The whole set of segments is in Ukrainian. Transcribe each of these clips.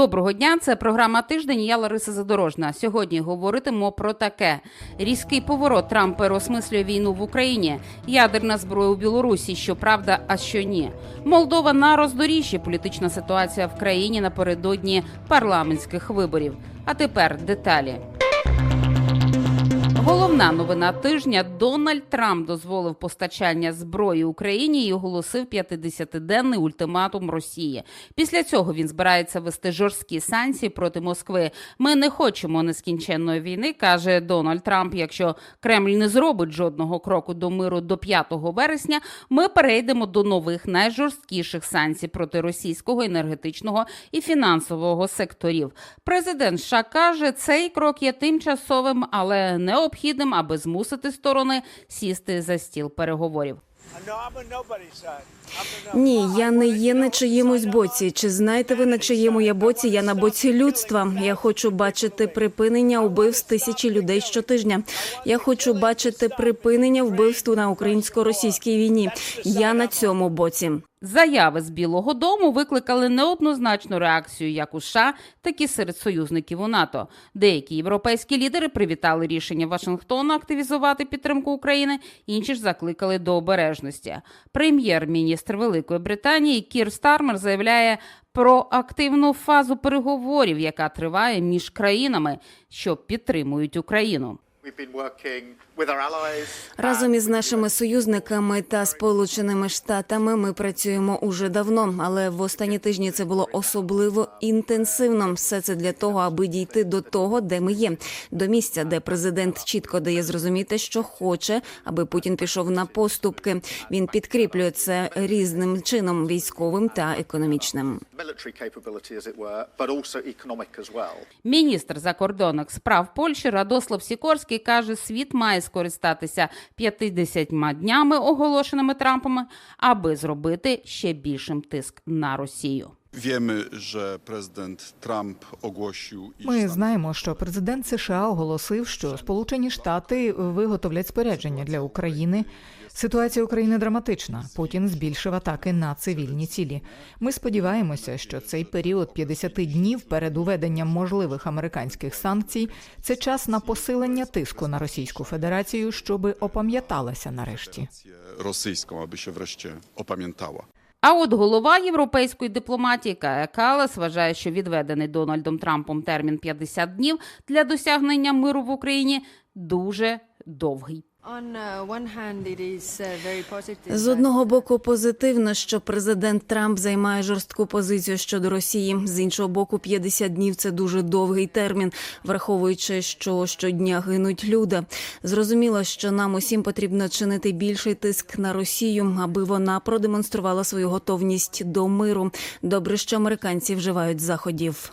Доброго дня, це програма тиждень. Я Лариса Задорожна. Сьогодні говоритимо про таке: різкий поворот Трамп переосмислює війну в Україні, ядерна зброя у Білорусі. Що правда, а що ні. Молдова на роздоріжжі. Політична ситуація в країні напередодні парламентських виборів. А тепер деталі. Головна новина тижня: Дональд Трамп дозволив постачання зброї Україні і оголосив 50-денний ультиматум Росії. Після цього він збирається вести жорсткі санкції проти Москви. Ми не хочемо нескінченної війни, каже Дональд Трамп. Якщо Кремль не зробить жодного кроку до миру до 5 вересня, ми перейдемо до нових найжорсткіших санкцій проти російського енергетичного і фінансового секторів. Президент США каже, цей крок є тимчасовим, але необхідним, аби змусити сторони сісти за стіл переговорів. Ні, я не є на чиємусь боці. Чи знаєте ви на чиєму я боці? Я на боці людства. Я хочу бачити припинення убивств тисячі людей щотижня. Я хочу бачити припинення вбивств на українсько-російській війні. Я на цьому боці. Заяви з Білого Дому викликали неоднозначну реакцію як у США, так і серед союзників у НАТО. Деякі європейські лідери привітали рішення Вашингтона активізувати підтримку України, інші ж закликали до обережності. Прем'єр-міністр Великої Британії Кір Стармер заявляє про активну фазу переговорів, яка триває між країнами, що підтримують Україну. Разом із нашими союзниками та сполученими штатами ми працюємо уже давно, але в останні тижні це було особливо інтенсивно. Все це для того, аби дійти до того, де ми є, до місця, де президент чітко дає зрозуміти, що хоче, аби Путін пішов на поступки. Він підкріплює це різним чином військовим та економічним. Міністр закордонних справ Польщі Радослав Сікорський каже, світ має скористатися 50 днями, оголошеними Трампом, аби зробити ще більшим тиск на Росію. Президент Трамп iż Ми знаємо, що президент США оголосив, що Сполучені Штати виготовлять спорядження для України. Ситуація України драматична. Путін збільшив атаки на цивільні цілі. Ми сподіваємося, що цей період 50 днів перед уведенням можливих американських санкцій це час на посилення тиску на Російську Федерацію, щоби опам'яталася нарешті. rosyjską, aby się wreszcie opamiętała. А от голова європейської дипломатії Кая Калас вважає, що відведений Дональдом Трампом термін 50 днів для досягнення миру в Україні дуже довгий. Uh, uh. З одного боку, позитивно, що президент Трамп займає жорстку позицію щодо Росії. З іншого боку, 50 днів це дуже довгий термін, враховуючи, що щодня гинуть люди. Зрозуміло, що нам усім потрібно чинити більший тиск на Росію, аби вона продемонструвала свою готовність до миру. Добре, що американці вживають заходів.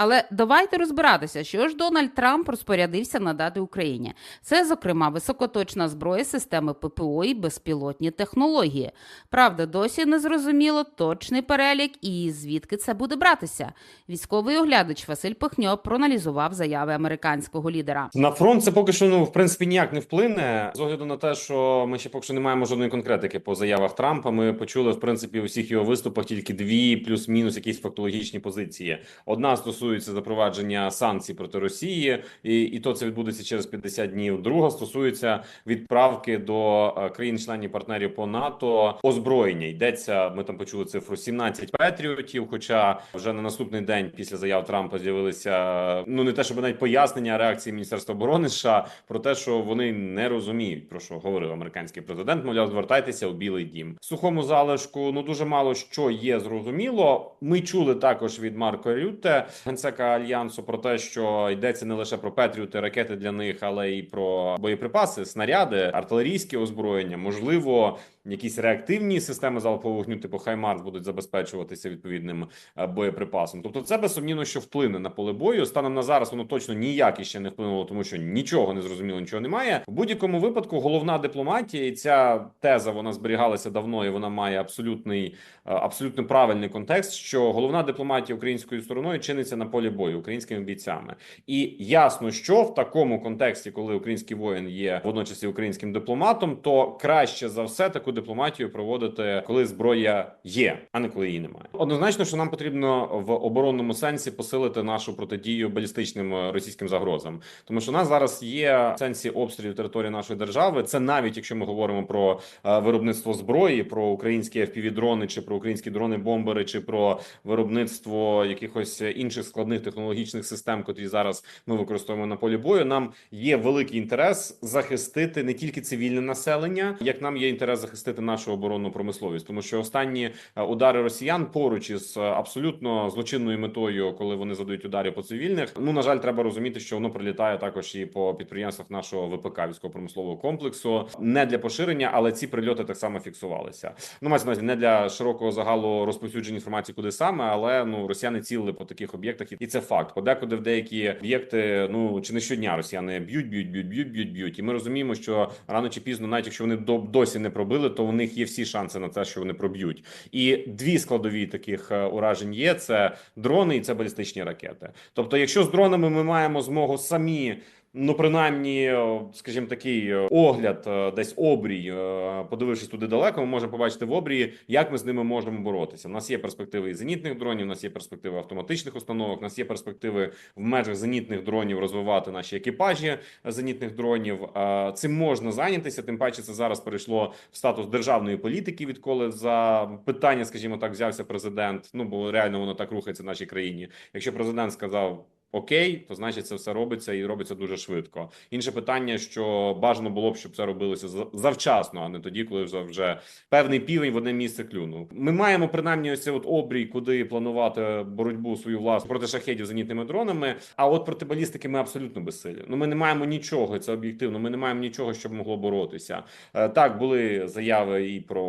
Але давайте розбиратися, що ж Дональд Трамп розпорядився надати Україні. Це, зокрема, високоточна зброя, системи ППО і безпілотні технології. Правда, досі не зрозуміло точний перелік і звідки це буде братися. Військовий оглядач Василь Пихньо проаналізував заяви американського лідера. На фронт це поки що ну в принципі ніяк не вплине з огляду на те, що ми ще поки що не маємо жодної конкретики по заявах Трампа. Ми почули в принципі у всіх його виступах тільки дві плюс-мінус якісь фактологічні позиції. Одна стосується запровадження санкцій проти Росії, і, і то це відбудеться через 50 днів. Друга стосується відправки до е, країн-членів партнерів по НАТО озброєння. Йдеться. Ми там почули цифру 17 патріотів. Хоча вже на наступний день після заяв Трампа з'явилися ну не те, щоб навіть пояснення реакції Міністерства оборони США про те, що вони не розуміють про що говорив американський президент. Мовляв, звертайтеся у Білий Дім. Сухому залишку ну дуже мало що є зрозуміло. Ми чули також від Марко Рютте, генсека альянсу, про те, що йдеться не лише про Петріоти, ракети для них, але й про боєприпаси, снаряди, артилерійське озброєння, можливо. Якісь реактивні системи залпового вогню, типу Хаймарс, будуть забезпечуватися відповідним е, боєприпасом. Тобто, це безсумнівно, що вплине на поле бою. Станом на зараз воно точно ніяк іще не вплинуло, тому що нічого не зрозуміло, нічого немає. В будь-якому випадку головна дипломатія, і ця теза вона зберігалася давно, і вона має абсолютний е, абсолютно правильний контекст. Що головна дипломатія українською стороною чиниться на полі бою українськими бійцями. І ясно, що в такому контексті, коли український воїн є водночас і українським дипломатом, то краще за все таку дипломатію проводити, коли зброя є, а не коли її немає. Однозначно, що нам потрібно в оборонному сенсі посилити нашу протидію балістичним е, російським загрозам, тому що у нас зараз є в сенсі обстрілів території нашої держави. Це навіть якщо ми говоримо про е, виробництво зброї, про українські FPV-дрони, чи про українські дрони-бомбери, чи про виробництво якихось інших складних технологічних систем, котрі зараз ми використовуємо на полі бою. Нам є великий інтерес захистити не тільки цивільне населення, як нам є інтерес захистити нашу оборонну промисловість, тому що останні е, удари росіян поруч із е, абсолютно злочинною метою, коли вони задають удари по цивільних. Ну на жаль, треба розуміти, що воно прилітає також і по підприємствах нашого ВПК військово-промислового комплексу, не для поширення, але ці прильоти так само фіксувалися. Ну мається не для широкого загалу розповсюдження інформації, куди саме, але ну росіяни цілили по таких об'єктах, і це факт. Подекуди в деякі об'єкти, ну чи не щодня росіяни б'ють, б'ють, б'ють, б'ють, б'ють, б'ють. І ми розуміємо, що рано чи пізно, навіть якщо вони до досі не пробили, то у них є всі шанси на те, що вони проб'ють. І дві складові таких е, уражень є: це дрони і це балістичні ракети. Тобто, якщо з дронами ми маємо змогу самі. Ну, принаймні, скажімо, такий огляд, е, десь обрій, е, подивившись туди далеко, ми можемо побачити в обрії, як ми з ними можемо боротися. У нас є перспективи і зенітних дронів, у нас є перспективи автоматичних установок, у нас є перспективи в межах зенітних дронів розвивати наші екіпажі зенітних дронів. Е, Цим можна зайнятися. Тим паче, це зараз перейшло в статус державної політики, відколи за питання, скажімо так, взявся президент. Ну бо реально воно так рухається в нашій країні. Якщо президент сказав. Окей, то значить це все робиться і робиться дуже швидко. Інше питання, що бажано було б, щоб це робилося за- завчасно, а не тоді, коли вже вже певний півень в одне місце клюнув. Ми маємо принаймні ось от обрій, куди планувати боротьбу свою власну проти шахедів зенітними дронами. А от проти балістики ми абсолютно безсилі. Ну ми не маємо нічого. Це об'єктивно. Ми не маємо нічого, щоб могло боротися. Е, Так були заяви і про,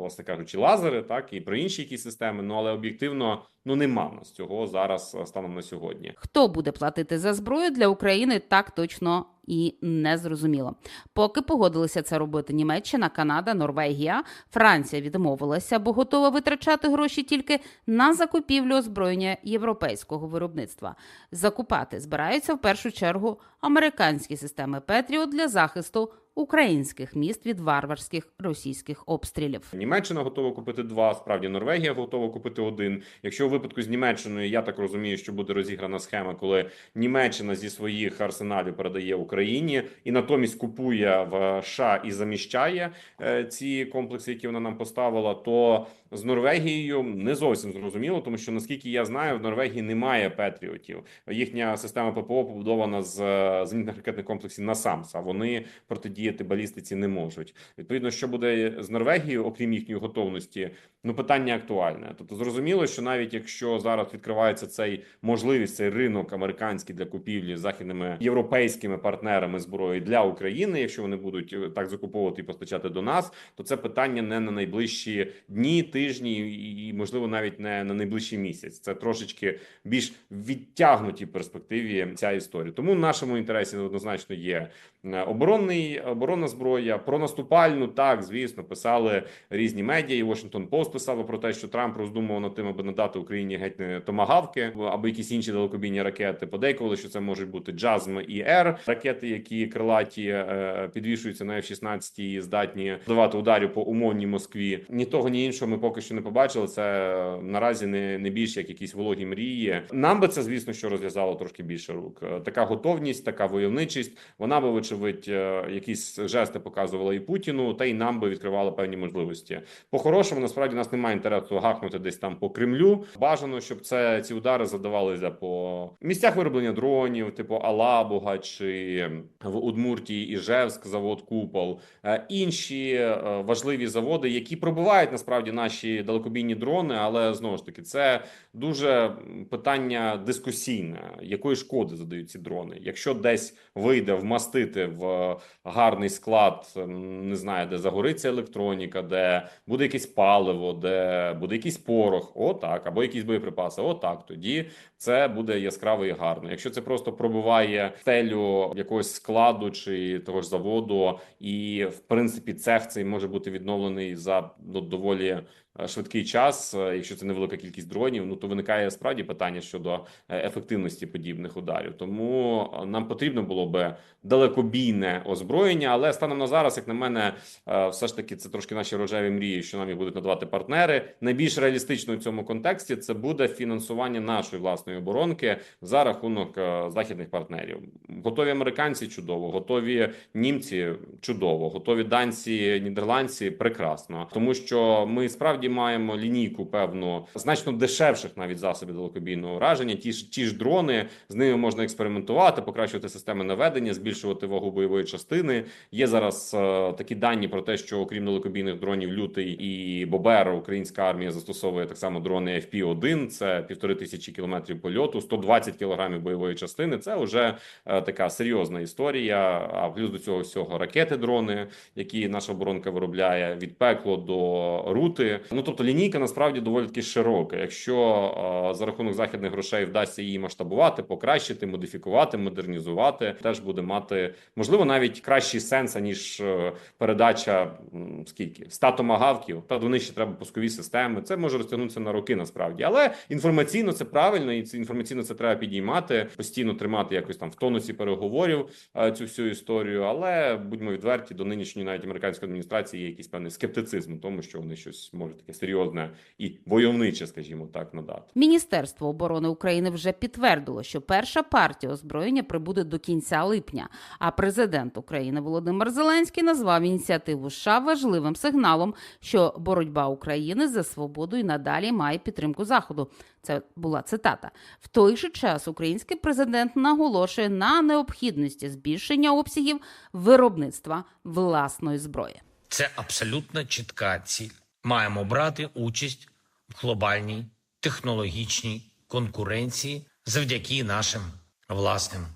власне кажучи, лазери, так і про інші якісь системи. Ну але об'єктивно, ну нема нас цього зараз е, станом на сьогодні. Хто буде платити за зброю для України, так точно і не зрозуміло. Поки погодилися це робити Німеччина, Канада, Норвегія, Франція відмовилася, бо готова витрачати гроші тільки на закупівлю озброєння європейського виробництва. Закупати збираються в першу чергу американські системи Петріот для захисту українських міст від варварських російських обстрілів. Німеччина готова купити два. Справді Норвегія готова купити один. Якщо у випадку з Німеччиною, я так розумію, що буде розіграна схема, коли Німеччина зі своїх арсеналів передає Україні і натомість купує в США і заміщає е, ці комплекси, які вона нам поставила. То з Норвегією не зовсім зрозуміло, тому що наскільки я знаю, в Норвегії немає петріотів. Їхня система ППО побудована з е, зенітних ракетних комплексів НАСАМС, а вони протидіяти балістиці не можуть. Відповідно, що буде з Норвегією, окрім їхньої готовності, ну питання актуальне. Тобто, зрозуміло, що навіть якщо зараз відкривається цей можливість, цей ринок американський для купівлі західними європейськими партнерами зброї для України, якщо вони будуть е, так закуповувати і постачати до нас, то це питання не на найближчі дні, тижні і, можливо навіть не на найближчий місяць. Це трошечки більш відтягнуті перспективі ця історія. Тому в нашому інтересі однозначно є оборонний оборонна зброя. Про наступальну так, звісно, писали різні медіа. І Washington Post писали про те, що Трамп роздумував над тим, аби надати Україні геть не томагавки або якісь інші далекобійні ракети. Подейкували, що це можуть бути JASM і Р ракети, які крилаті е, підвішуються на F-16 і здатні давати ударів по умовній Москві. Ні того, ні іншого ми поки що не побачили. Це е, наразі не, не більше як якісь вологі мрії. Нам би це, звісно, що розв'язало трошки більше рук. Е, Така готовність, така войовничість. Вона би, вочевидь, е, якісь жести показувала і Путіну, та й нам би відкривала певні можливості. По-хорошому, насправді, у нас немає інтересу гахнути десь там по Кремлю. Бажано, щоб це ці удари задавалися по місцях вироблення дронів, типу Алабуга чи в Удмуртії Іжевськ, завод Купол, Е, інші е, важливі заводи, які пробивають насправді наші далекобійні дрони, але знову ж таки це дуже питання дискусійне, якої шкоди задають ці дрони. Якщо десь вийде вмастити в гарний склад, ем, не знаю, де загориться електроніка, де буде якесь паливо, де буде якийсь порох, отак, або якісь боєприпаси, отак. Тоді це буде яскраво і гарно. Якщо це просто пробиває стелю якогось складу чи того ж заводу, і в принципі цех цей може бути відновлений за ну, доволі швидкий час. е, Якщо це невелика кількість дронів, ну то виникає справді питання щодо е, ефективності подібних ударів. Тому е, нам потрібно було би далекобійне озброєння, але станом на зараз, як на мене, е, все ж таки це трошки наші рожеві мрії, що нам їх будуть надавати партнери. Найбільш реалістично в цьому контексті це буде фінансування нашої власної оборонки за рахунок е, західних партнерів. Готові американці чудово, готові німці чудово, готові данці, нідерландці прекрасно, тому що ми справді маємо лінійку певну значно дешевших навіть засобів далекобійного ураження. Ті ж ті ж дрони з ними можна експериментувати, покращувати системи наведення, збільшувати вагу бойової частини. Є зараз е, такі дані про те, що окрім далекобійних дронів, лютий і Бобер, українська армія застосовує так само дрони FP-1, це півтори тисячі кілометрів польоту, 120 кілограмів бойової частини. Це вже е, така серйозна історія. А плюс до цього всього ракети, дрони, які наша оборонка виробляє від пекло до рути. Ну тобто лінійка насправді доволі таки широка. Якщо е, за рахунок західних грошей вдасться її масштабувати, покращити, модифікувати, модернізувати, теж буде мати можливо навіть кращий сенс ніж передача м, скільки 100 томагавків. Та до них ще треба пускові системи. Це може розтягнутися на роки насправді, але інформаційно це правильно, і це інформаційно це треба підіймати, постійно тримати якось там в тонусі переговорів е, цю всю історію. Але будьмо відверті, до нинішньої навіть американської адміністрації є якийсь певний скептицизм тому, що вони щось можуть таке серйозне і войовниче, скажімо так, надати. Міністерство оборони України вже підтвердило, що перша партія озброєння прибуде до кінця липня. А президент України Володимир Зеленський назвав ініціативу США важливим сигналом, що боротьба України за свободу і надалі має підтримку заходу. Це була цитата. В той же час український президент наголошує на необхідності збільшення обсягів виробництва власної зброї. Це абсолютно чітка ціль. Маємо брати участь в глобальній технологічній конкуренції завдяки нашим власним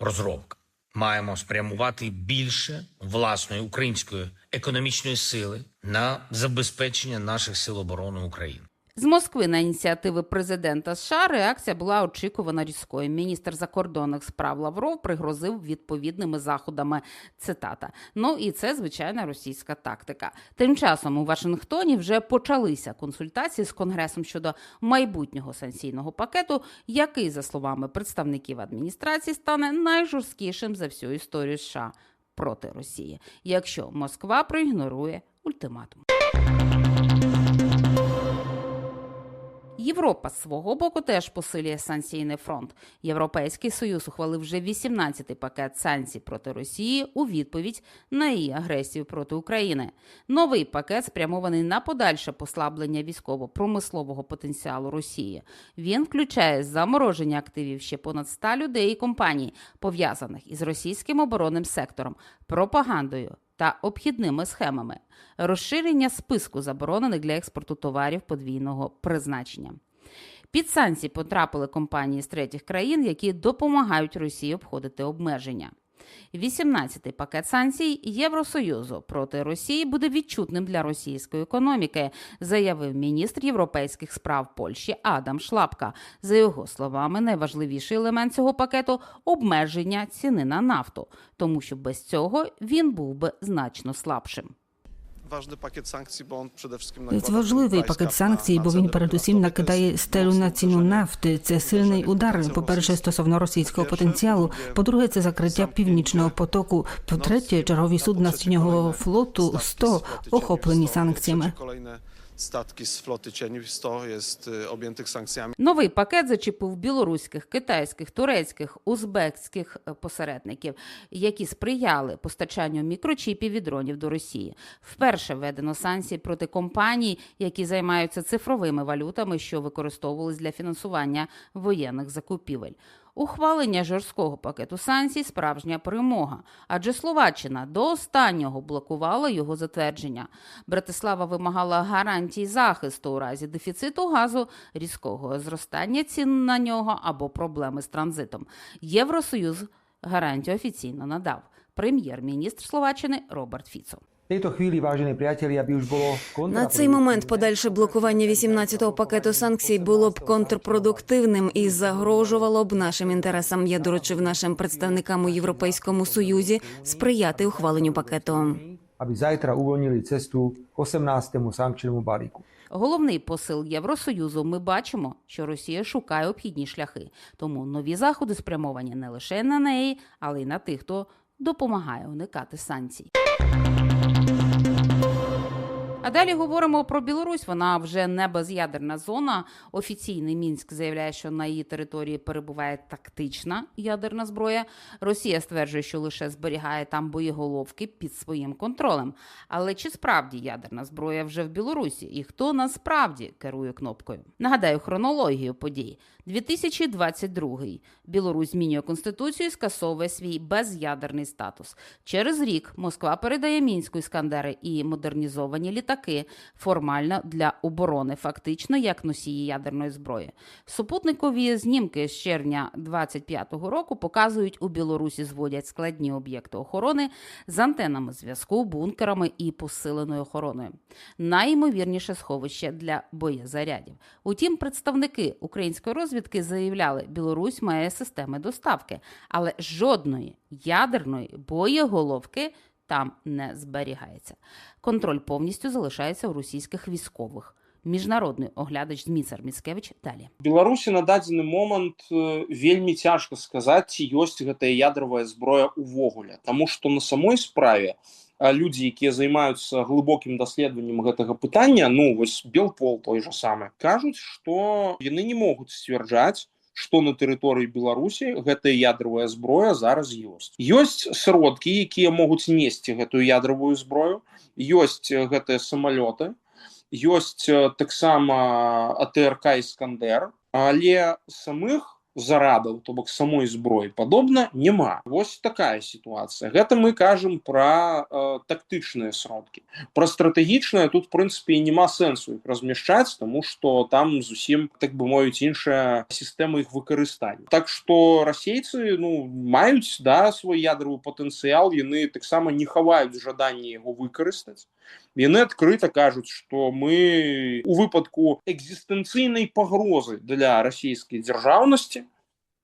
розробкам. Маємо спрямувати більше власної української економічної сили на забезпечення наших сил оборони України. З Москви на ініціативи президента США реакція була очікувана різкою. Міністр закордонних справ Лавров пригрозив відповідними заходами. Цитата. Ну і це звичайна російська тактика. Тим часом у Вашингтоні вже почалися консультації з конгресом щодо майбутнього санкційного пакету, який, за словами представників адміністрації, стане найжорсткішим за всю історію США проти Росії, якщо Москва проігнорує ультиматум. Європа з свого боку теж посилює санкційний фронт. Європейський союз ухвалив вже 18-й пакет санкцій проти Росії у відповідь на її агресію проти України. Новий пакет спрямований на подальше послаблення військово-промислового потенціалу Росії. Він включає замороження активів ще понад 100 людей і компаній, пов'язаних із російським оборонним сектором, пропагандою та обхідними схемами, розширення списку заборонених для експорту товарів подвійного призначення. Під санкції потрапили компанії з третіх країн, які допомагають Росії обходити обмеження. 18-й пакет санкцій Євросоюзу проти Росії буде відчутним для російської економіки, заявив міністр європейських справ Польщі Адам Шлапка. За його словами, найважливіший елемент цього пакету обмеження ціни на нафту, тому що без цього він був би значно слабшим. Це nakłada важливий пакет санкцій, бо він передусім накидає стелю на ціну нафти. Це сильний удар. По-перше, стосовно російського потенціалу. По-друге, це закриття північного потоку. По-третє, Nord чергові судна з тіньового флоту statki 100 охоплені 100, po санкціями. Statki z floty cieni 100 jest objętych sankcjami. Новий пакет зачепив білоруських, китайських, турецьких, узбекських е, посередників, які сприяли постачанню мікрочіпів і дронів до Росії. Вперше введено санкції проти компаній, які займаються цифровими валютами, що використовувались для фінансування воєнних закупівель. Ухвалення жорсткого пакету санкцій справжня перемога, адже Словаччина до останнього блокувала його затвердження. Братислава вимагала гарантій захисту у разі дефіциту газу, різкого зростання цін на нього або проблеми з транзитом. Євросоюз гарантію офіційно надав прем'єр-міністр Словаччини Роберт Фіцо. На цей момент подальше блокування 18-го пакету санкцій було б контрпродуктивним і загрожувало б нашим інтересам. Я доручив нашим представникам у Європейському Союзі сприяти ухваленню пакету. aby zajtra uvoľnili cestu k 18. sankčnému balíku. Головний посил Євросоюзу. Ми бачимо, що Росія шукає обхідні шляхи. Тому нові заходи спрямовані не лише на неї, але й на тих, хто допомагає уникати санкцій. А далі говоримо про Білорусь. Вона вже не безядерна зона. Офіційний мінськ заявляє, що на її території перебуває тактична ядерна зброя. Росія стверджує, що лише зберігає там боєголовки під своїм контролем. Але чи справді ядерна зброя вже в Білорусі? І хто насправді керує кнопкою? Нагадаю хронологію подій. 2022. Білорусь змінює конституцію, і скасовує свій безядерний статус. Через рік Москва передає мінську іскандери і модернізовані літаки формально для оборони, фактично як носії ядерної зброї. Супутникові знімки з червня 25-го року показують, у Білорусі зводять складні об'єкти охорони з антенами зв'язку, бункерами і посиленою охороною. Найімовірніше сховище для боєзарядів. Утім, представники української розвідки заявляли, Білорусь має системи доставки, але жодної ядерної боєголовки там не зберігається. Контроль повністю залишається у російських військових. Міжнародний оглядач Дмитр Міцкевич далі. Беларусі на дадзены момант э, вельмі цяжка сказаць ці ёсць гэтая ядравая зброя увогуле Таму што на самой справе а, людзі якія займаюцца глыбокім даследаваннем гэтага пытання ну вось белпол той же самы кажуць што яны не могуць сцвярджаць што на тэрыторыі беларусі гэтая ядравая зброя зараз ёсць ёсць сродкі якія могуць несці гэтую ядравую зброю ёсць э, гэтыя самалёты ёсць э, таксама АТРК іскандер але самых зарадаў то бок самой зброі падобна няма вось такая сітуацыя гэта мы кажам пра э, тактычныя сродкі пра стратэгічныя тут прынцыпе няма сэнсу іх размяшчаць тому что там зусім так бы мовіць іншая сістэма іх выкарыстання так что расейцы ну маюць да свой ядравы патэнцыял яны таксама не хаваюць жаданне яго выкарыстаць яны адкрыта кажуць што мы у выпадку экзістэнцыйнай пагрозы для расійскай дзяржаўнасці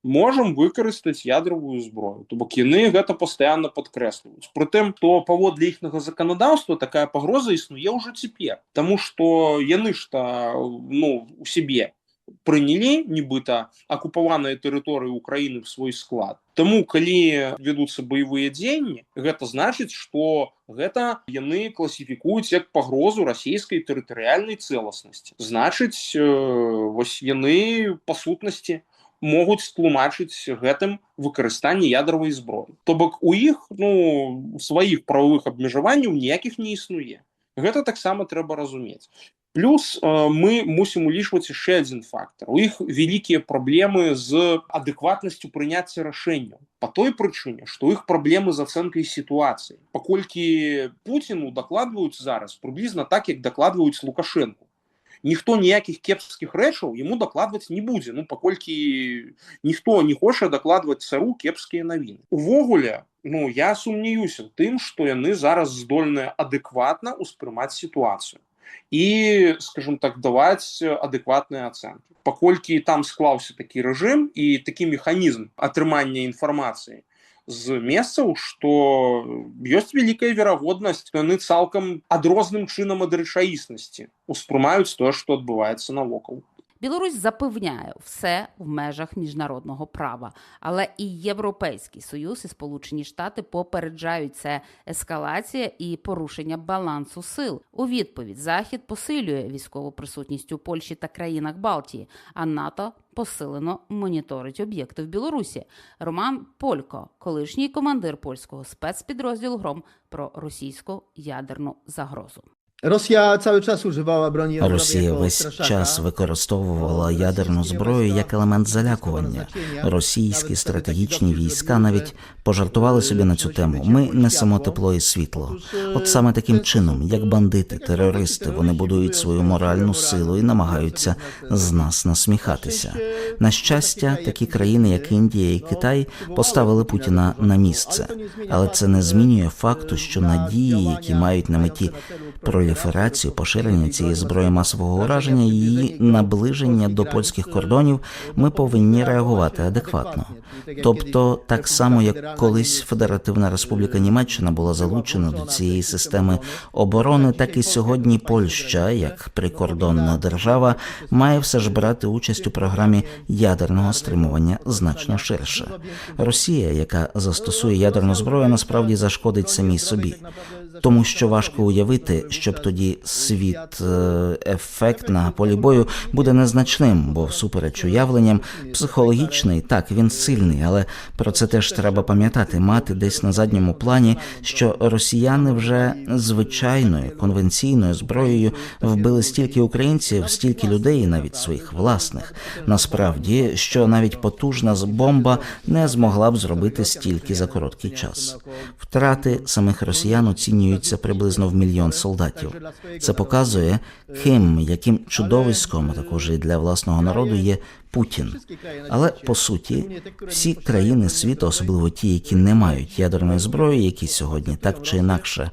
можам выкарыстаць ядравую зброю то бок яны гэта пастаянна падкрэсліваюць прытым то паводле іхнага заканадаўства такая пагроза існуе ўжо цяпер Таму што яны ж та ну у сябе прынялі нібыта акупаваныя тэрыторыі Украіны в свой склад Таму калі вядуцца баявыя дзеянні гэта значыць што гэта яны класіфікуюць як пагрозу расійскай тэрытарыяльнай цэласнасці значыць э, вось яны па сутнасці могуць тлумачыць гэтым выкарыстанне ядравай зброі то бок у іх ну сваіх правовых абмежаванняў ніякіх не існуе гэта таксама трэба разумець плюс э, мы мусім улічваць яшчэ адзін фактор у іх вялікія праблемы з адэкватнасцю прыняцця рашэнняў по той прычыне што у іх праблемы з ацэнкай сітуацыі паколькі пуціну дакладваюць зараз прыблізна так як дакладваюць лукашенко ніхто ніякіх кепскіх рэчаў яму дакладваць не будзе ну паколькі ніхто не хоча дакладваць цару кепскія навіны увогуле ну я сумнеюся ў тым што яны зараз здольныя адэкватна ўспрымаць сітуацыю І скажем так даваць адэкватныя ацэнкі паколькі там склаўся такі рэжым і такі механізм атрымання інфармацыі з месцаў што ёсць вялікая верагоднасць яны цалкам адрозным чынам ад рэчаіснасці успрымаюць тое што адбываецца навокал Білорусь запевняє все в межах міжнародного права, але і Європейський Союз і Сполучені Штати попереджають це ескалація і порушення балансу сил. У відповідь Захід посилює військову присутність у Польщі та країнах Балтії, а НАТО посилено моніторить об'єкти в Білорусі. Роман Полько, колишній командир польського спецпідрозділу Гром про російську ядерну загрозу. Rosja cały czas używała broni Росія весь час використовувала ядерну зброю як елемент залякування. Російські стратегічні війська навіть пожартували собі на цю тему. Ми несемо тепло і світло. От саме таким чином, як бандити, терористи, вони будують свою моральну силу і намагаються з нас насміхатися. На щастя, такі країни, як Індія і Китай, поставили Путіна на місце, але це не змінює факту, що надії, які мають на меті проліферацію, поширення цієї зброї масового ураження її наближення до польських кордонів, ми повинні реагувати адекватно. Тобто, так само як колись Федеративна Республіка Німеччина була залучена до цієї системи оборони, так і сьогодні Польща, як прикордонна держава, має все ж брати участь у програмі ядерного стримування значно ширше. Росія, яка застосує ядерну зброю, насправді зашкодить самій собі. Тому що важко уявити, щоб тоді світ е, ефект на полі бою буде незначним, бо всупереч уявленням психологічний, так він сильний, але про це теж треба пам'ятати, мати десь на задньому плані, що росіяни вже звичайною конвенційною зброєю вбили стільки українців, стільки людей, навіть своїх власних. Насправді, що навіть потужна бомба не змогла б зробити стільки за короткий час. Втрати самих росіян оцінюються приблизно в мільйон солдатів. Це показує, ким, яким чудовиськом, також і для власного народу є Путін. Але по суті, всі країни світу, особливо ті, які не мають ядерної зброї, які сьогодні так чи інакше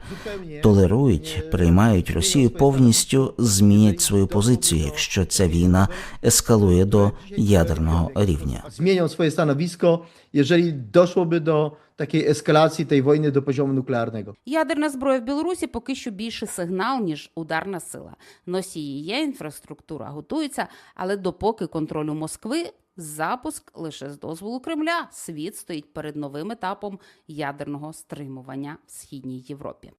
толерують, приймають Росію, повністю змінять свою позицію, якщо ця війна ескалує до ядерного рівня. Змінюємо своє stanowisko, jeżeli doszłoby do takiej eskalacji tej wojny do poziomu nuklearnego. Ядерна зброя в Білорусі поки що більше сигнал, ніж ударна сила. Носії є, інфраструктура готується, але допоки контролю Москви. Запуск лише з дозволу Кремля. Світ стоїть перед новим етапом ядерного стримування в східній Європі.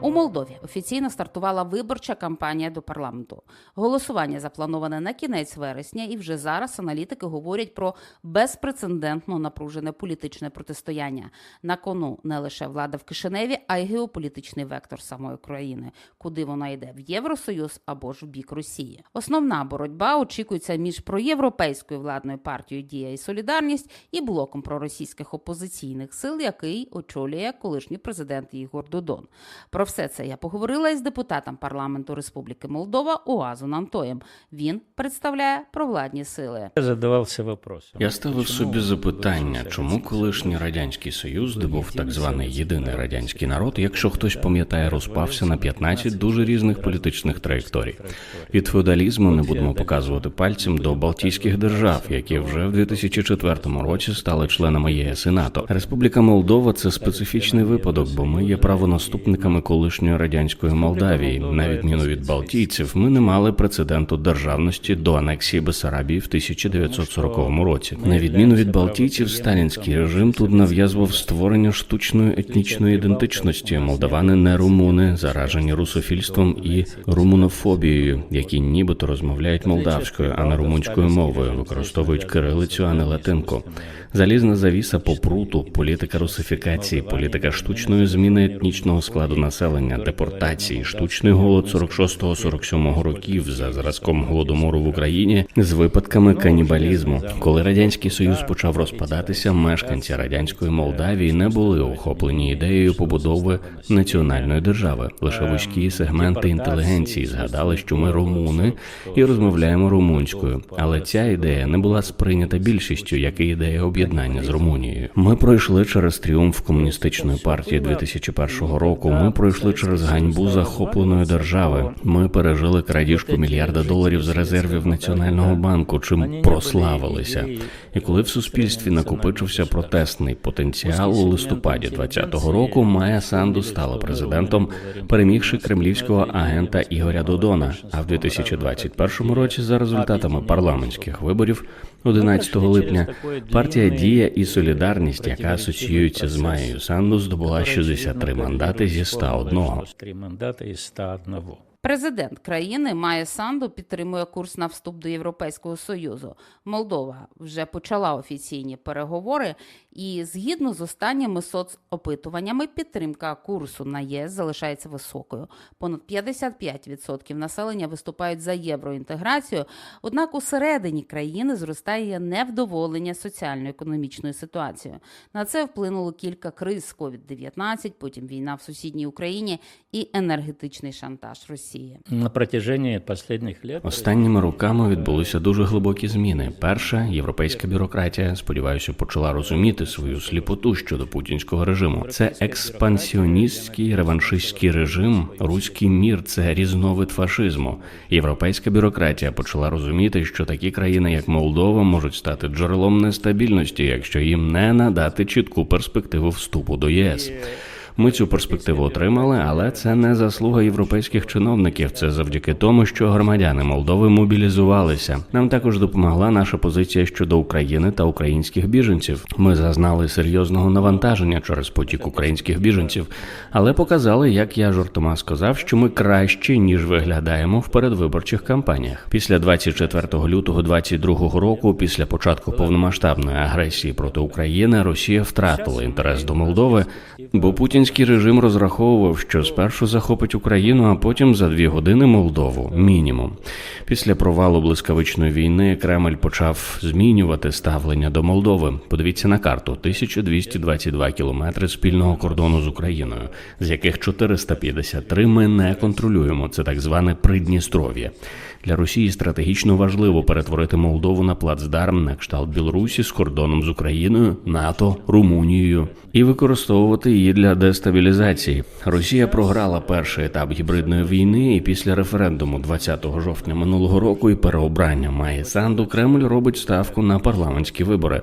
У Молдові офіційно стартувала виборча кампанія до парламенту. Голосування заплановане на кінець вересня, і вже зараз аналітики говорять про безпрецедентно напружене політичне протистояння. На кону не лише влада в Кишиневі, а й геополітичний вектор самої країни, куди вона йде в Євросоюз або ж в бік Росії. Основна боротьба очікується між проєвропейською владною партією Дія і Солідарність і блоком проросійських опозиційних сил, який очолює колишній президент Ігор Додон. Про все це я поговорила із депутатом парламенту Республіки Молдова Уазом Антоєм. Він представляє провладні сили. Я задавався вопросом. Я ставив собі запитання, чому колишній радянський союз, де був так званий єдиний радянський народ, якщо хтось пам'ятає, розпався на 15 дуже різних політичних траєкторій. Від феодалізму не будемо показувати пальцем до Балтійських держав, які вже в 2004 році стали членами ЄС і НАТО. Республіка Молдова це специфічний випадок, бо ми є правонаступниками колишньої радянської Молдавії. На відміну від Балтійців, ми не мали прецеденту державності до анексії Бесарабії в 1940 році. На відміну від Балтійців, сталінський режим тут нав'язував створення штучної етнічної ідентичності. Молдавани не румуни, заражені русофільством і румунофобією, які нібито розмовляють молдавською, а не румунською мовою, використовують кирилицю, а не латинку. Залізна завіса по пруту, політика русифікації, політика штучної зміни етнічного складу населення, депортації, штучний голод 46-47 років за зразком голодомору в Україні з випадками канібалізму. Коли радянський союз почав розпадатися, мешканці радянської Молдавії не були охоплені ідеєю побудови національної держави. Лише вузькі сегменти інтелігенції згадали, що ми румуни і розмовляємо румунською. Але ця ідея не була сприйнята більшістю, як і ідея об'єднання з Румунією. Ми пройшли через тріумф комуністичної партії 2001 року. Ми пройшли через ганьбу захопленої держави. Ми пережили крадіжку мільярда доларів з резервів національного банку, чим прославилися. І коли в суспільстві накопичився протестний потенціал у листопаді 2020 року, Майя Санду стала президентом, перемігши кремлівського агента Ігоря Додона. А в 2021 році, за результатами парламентських виборів, 11 липня, партія Дія і Солідарність, яка асоціюється з Маєю Санду, здобула 63 мандати зі 101. Три мандати із 101. Президент країни Майя Санду підтримує курс на вступ до Європейського союзу. Молдова вже почала офіційні переговори, і згідно з останніми соцопитуваннями, підтримка курсу на єС залишається високою. Понад 55% населення виступають за євроінтеграцію. Однак усередині країни зростає невдоволення соціально-економічною ситуацією. На це вплинуло кілька криз COVID-19, потім війна в сусідній Україні і енергетичний шантаж Росії. На протяжении последних лет Останніми роками відбулися дуже глибокі зміни. Перша європейська бюрократія, сподіваюся, почала розуміти свою сліпоту щодо путінського режиму. Це експансіоністський реваншистський режим. Руський мір це різновид фашизму. Європейська бюрократія почала розуміти, що такі країни, як Молдова, можуть стати джерелом нестабільності, якщо їм не надати чітку перспективу вступу до ЄС. Ми цю перспективу отримали, але це не заслуга європейських чиновників. Це завдяки тому, що громадяни Молдови мобілізувалися. Нам також допомогла наша позиція щодо України та українських біженців. Ми зазнали серйозного навантаження через потік українських біженців, але показали, як я жартома сказав, що ми кращі ніж виглядаємо в передвиборчих кампаніях. Після 24 лютого 2022 року, після початку повномасштабної агресії проти України, Росія втратила інтерес до Молдови, бо путінський режим розраховував, що спершу захопить Україну, а потім за дві години Молдову. Мінімум. Після провалу блискавичної війни Кремль почав змінювати ставлення до Молдови. Подивіться на карту: 1222 кілометри спільного кордону з Україною, з яких 453 ми не контролюємо. Це так зване Придністров'я. Для Росії стратегічно важливо перетворити Молдову на плацдарм на кшталт Білорусі з кордоном з Україною, НАТО, Румунією і використовувати її для дестабілізації. Росія програла перший етап гібридної війни, і після референдуму 20 жовтня минулого року і переобрання Майї Санду Кремль робить ставку на парламентські вибори.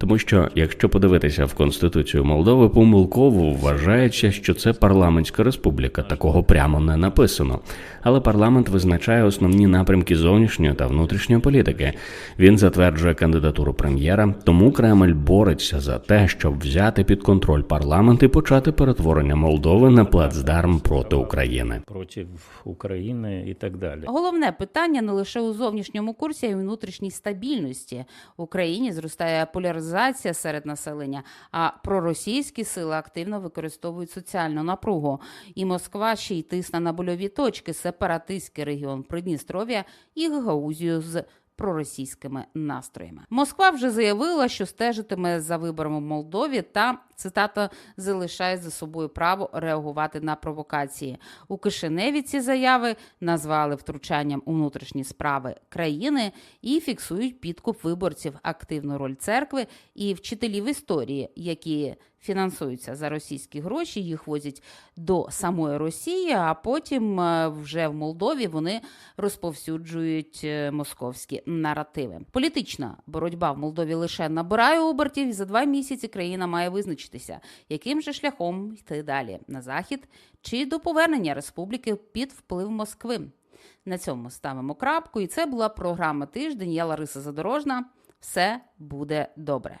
Тому що, якщо подивитися в конституцію Молдови, помилково вважається, що це парламентська республіка. Такого прямо не написано. Але парламент визначає основні напрямки зовнішньої та внутрішньої політики. Він затверджує кандидатуру прем'єра. Тому Кремль бореться за те, щоб взяти під контроль парламент і почати перетворення Молдови на плацдарм проти України. против Украины и так далее. Головне питання не лише у зовнішньому курсі, а й у внутрішній стабільності. В Україні зростає поляризація серед населення, а проросійські сили активно використовують соціальну напругу. І Москва ще й тисне на больові точки сепаратистський регіон Придністров'я і Гагаузію з проросійськими настроями. Москва вже заявила, що стежитиме за виборами в Молдові та цитата залишає за собою право реагувати на провокації. У Кишиневі ці заяви назвали втручанням у внутрішні справи країни і фіксують підкуп виборців, активну роль церкви і вчителів історії, які фінансуються за російські гроші, їх возять до самої Росії, а потім е, вже в Молдові вони розповсюджують е, московські наративи. Політична боротьба в Молдові лише набирає обертів, за два місяці країна має визначитися, яким же шляхом йти далі на захід чи до повернення республіки під вплив Москви. На цьому ставимо крапку. І це була програма Тиждень. Я Лариса Задорожна. Все буде добре.